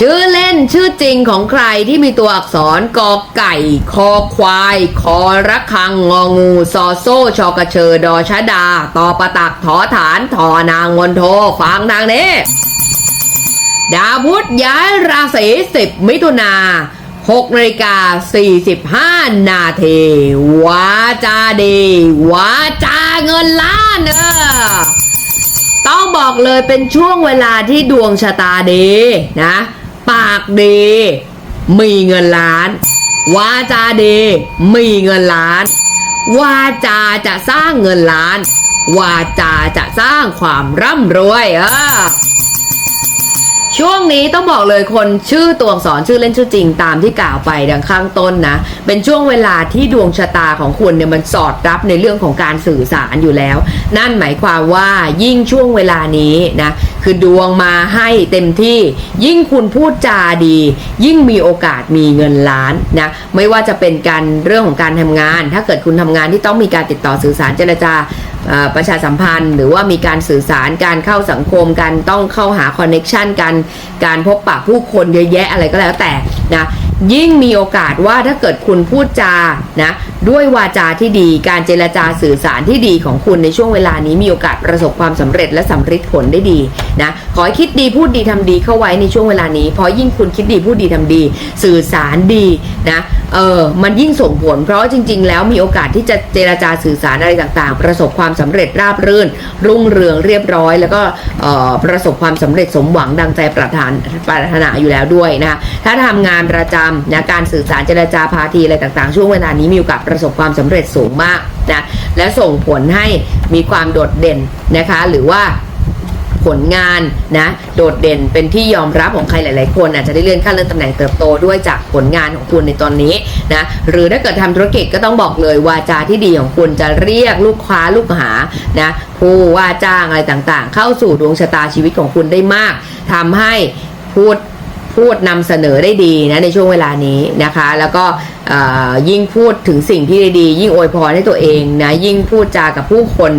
ชื่อเล่นชื่อจริงของใครที่มีตัวอักษรกอไก่ คอควาย คอระคัง งองูซอโซ่ชอกระเชอดอชะดา ตอประตักถอฐานทอนางมนโทฟังทางนี้ ดาวพุธย้ายราศีสิบมิถุนา6นาฬิกา45 นาทีวาจาดีวาจาเงินล้านเออต้องบอกเลยเป็นช่วงเวลาที่ดวงชะตาดีนะ ปากดี มีเงินล้าน วาจาดี มีเงินล้าน วาจาจะสร้างเงินล้าน วาจาจะสร้างความร่ำรวยเออ ช่วงนี้ต้องบอกเลยคนชื่อตัวอักษรชื่อเล่นชื่อจริงตามที่กล่าวไปดังข้างต้นนะ เป็นช่วงเวลาที่ดวงชะตาของคุณเนี่ยมันสอดรับในเรื่องของการสื่อสารอยู่แล้ว นั่นหมายความว่ายิ่งช่วงเวลานี้นะคือดวงมาให้เต็มที่ ยิ่งคุณพูดจาดี ยิ่งมีโอกาสมีเงินล้านนะไม่ว่าจะเป็นการเรื่องของการทำงาน ถ้าเกิดคุณทำงานที่ต้องมีการติดต่อสื่อสารเจรจา ประชาสัมพันธ์ หรือว่ามีการสื่อสารการเข้าสังคมการต้องเข้าหาคอนเน็ชันกันการพบปะผู้คนเยอะแยะอะไรก็แล้วแต่นะยิ่งมีโอกาสว่าถ้าเกิดคุณพูดจานะด้วยวาจาที่ดีการเจรจาสื่อสารที่ดีของคุณในช่วงเวลานี้มีโอกาสประสบความสำเร็จและสำเร็จผลได้ดีนะขอให้คิดดีพูดดีทำดีเข้าไว้ในช่วงเวลานี้เพราะยิ่งคุณคิดดีพูดดีทำดี สื่อสารดีนะ เออมันยิ่งส่งผล เพราะจริง ๆ แล้วมีโอกาสที่จะเจรจาสื่อสารอะไรต่างๆ ประสบความสำเร็จราบรื่น รุ่งเรืองเรียบร้อย แล้วก็เออประสบความสำเร็จสมหวังดังใจปรารถนปรารถนาอยู่แล้วด้วยนะคะถ้าทำงานประจำนะการสื่อสารเจรจาพาทีอะไรต่างๆ ช่วงเวลานี้มีโอกาสประสบความสำเร็จสูงมากนะและส่งผลให้มีความโดดเด่นนะคะหรือว่า ผลงานนะโดดเด่นเป็นที่ยอมรับของใครหลาย ๆ คนอาจจะได้เลื่อนขั้นเลื่อนตำแหน่งเติบโตด้วยจากผลงานของคุณในตอนนี้นะหรือถ้าเกิดทำธุรกิจก็ต้องบอกเลยวาจาที่ดีของคุณจะเรียกลูกค้าลูกหานะผู้ว่าจ้างอะไรต่างๆ เข้าสู่ดวงชะตาชีวิตของคุณได้มากทำให้พูดพูดนำเสนอได้ดีนะในช่วงเวลานี้นะคะ แล้วก็ ยิ่งพูดถึงสิ่งที่ดีๆยิ่งอวยพรให้ตัวเองนะยิ่งพูดจากับผู้คน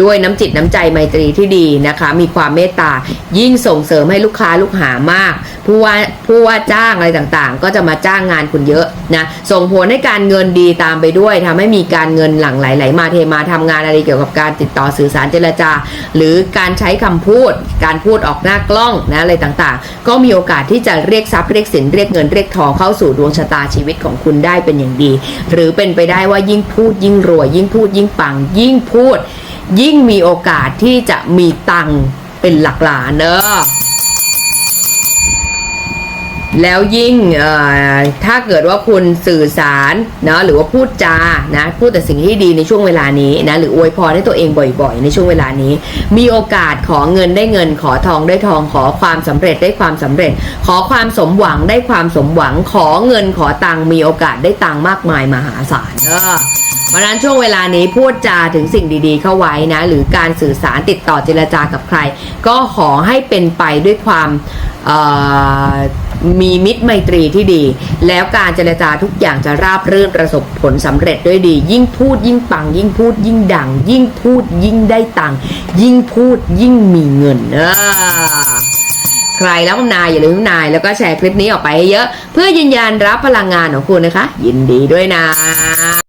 ด้วยน้ำจิตน้ำใจไมตรีที่ดีนะคะ มีความเมตตายิ่งส่งเสริมให้ลูกค้าลูกหามาก ผู้ว่าผู้ว่าจ้างอะไรต่างๆ ก็จะมาจ้างงานคุณเยอะนะส่งผลให้การเงินดีตามไปด้วยทำให้มีการเงินหลั่งไหลไหลมาเทมาทำงานอะไรเกี่ยวกับการติดต่อสื่อสารเจรจา หรือการใช้คำพูด การพูดออกหน้ากล้องนะอะไรต่างๆ ก็มีโอกาสที่จะเรียกทรัพย์เรียกสินเรียกเงินเรียกทองเข้าสู่ดวงชะตาชีวิตของคุณได้ได้เป็นอย่างดี หรือเป็นไปได้ว่ายิ่งพูดยิ่งรวย ยิ่งพูดยิ่งปัง ยิ่งพูด ยิ่งมีโอกาสที่จะมีตังเป็นหลักล้านเนอะ แล้วยิ่งถ้าเกิดว่าคุณสื่อสารนะหรือว่าพูดจานะพูดแต่สิ่งที่ดีในช่วงเวลานี้นะหรืออวยพรให้ตัวเองบ่อยๆ ในช่วงเวลานี้ มีโอกาสขอเงินได้เงิน ขอทองได้ทอง ขอความสำเร็จได้ความสำเร็จ ขอความสมหวังได้ความสมหวัง ขอเงินขอตังมีโอกาสได้ตังมากมายมหาศาลเออ เพราะนั้นช่วงเวลานี้พูดจาถึงสิ่งดีๆ เข้าไว้นะ หรือการสื่อสารติดต่อเจรจากับใคร ก็ขอให้เป็นไปด้วยความมีมิตรไมตรีที่ดี แล้วการเจรจาทุกอย่างจะราบรื่นประสบผลสำเร็จด้วยดี ยิ่งพูดยิ่งปัง ยิ่งพูดยิ่งดัง ยิ่งพูดยิ่งได้ตังยิ่งพูดยิ่งมีเงินเออใครแล้วนายอย่าลืมนายแล้วก็แชร์คลิปนี้ออกไปให้เยอะ เพื่อยืนยันรับพลังงานของคุณนะคะ ยินดีด้วยนะ